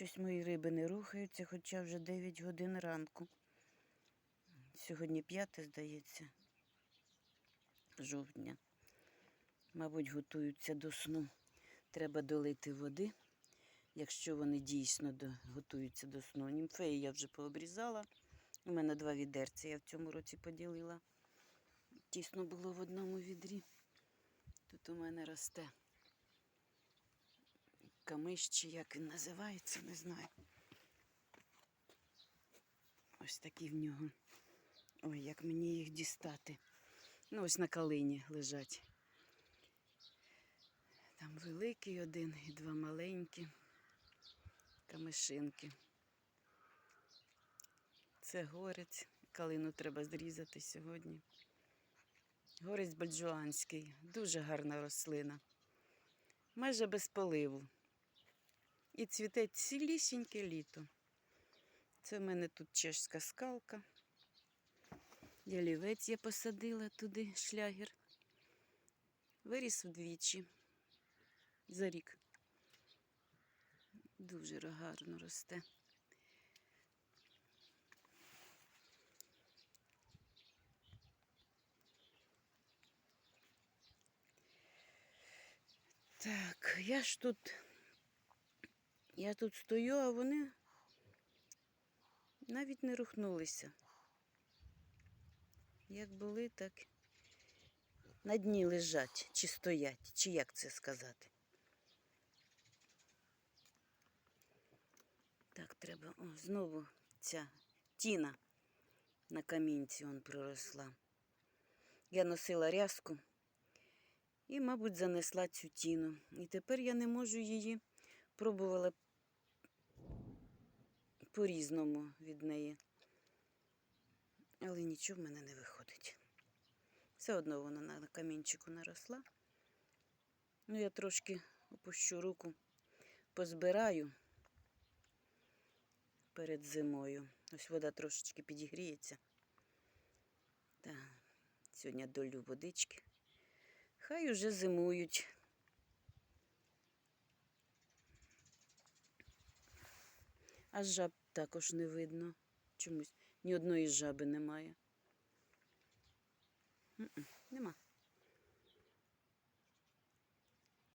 Щось мої риби не рухаються, хоча вже 9 годин ранку. Сьогодні п'яте, здається, жовтня. Мабуть, готуються до сну. Треба долити води, якщо вони дійсно готуються до сну. Німфеї я вже пообрізала. У мене два відерця я в цьому році поділила. Тісно було в одному відрі. Тут у мене росте камиш, чи як він називається, не знаю. Ось такі в нього. Ой, як мені їх дістати. Ну, ось на калині лежать. Там великий один і два маленькі камишинки. Це горець. Калину треба зрізати сьогодні. Горець бальджуанський, дуже гарна рослина. Майже без поливу. І цвіте цілісіньке літо. Це в мене тут чешська скалка. Ялівець я посадила туди шлягер. Виріс вдвічі за рік. Дуже гарно росте. Так, я ж тут. Я тут стою, а вони навіть не рухнулися. Як були, так на дні лежать, чи стоять, чи як це сказати. Так, треба. О, знову ця тіна на камінці он проросла. Я носила рязку і, мабуть, занесла цю тіну. І тепер я не можу її пробувала по-різному від неї. Але нічого в мене не виходить. Все одно вона на камінчику наросла. Ну, я трошки опущу руку, позбираю перед зимою. Ось вода трошечки підігріється. Так, сьогодні долю водички. Хай уже зимують. А жаб також не видно. Чомусь ні одної жаби немає. Н-н, Нема.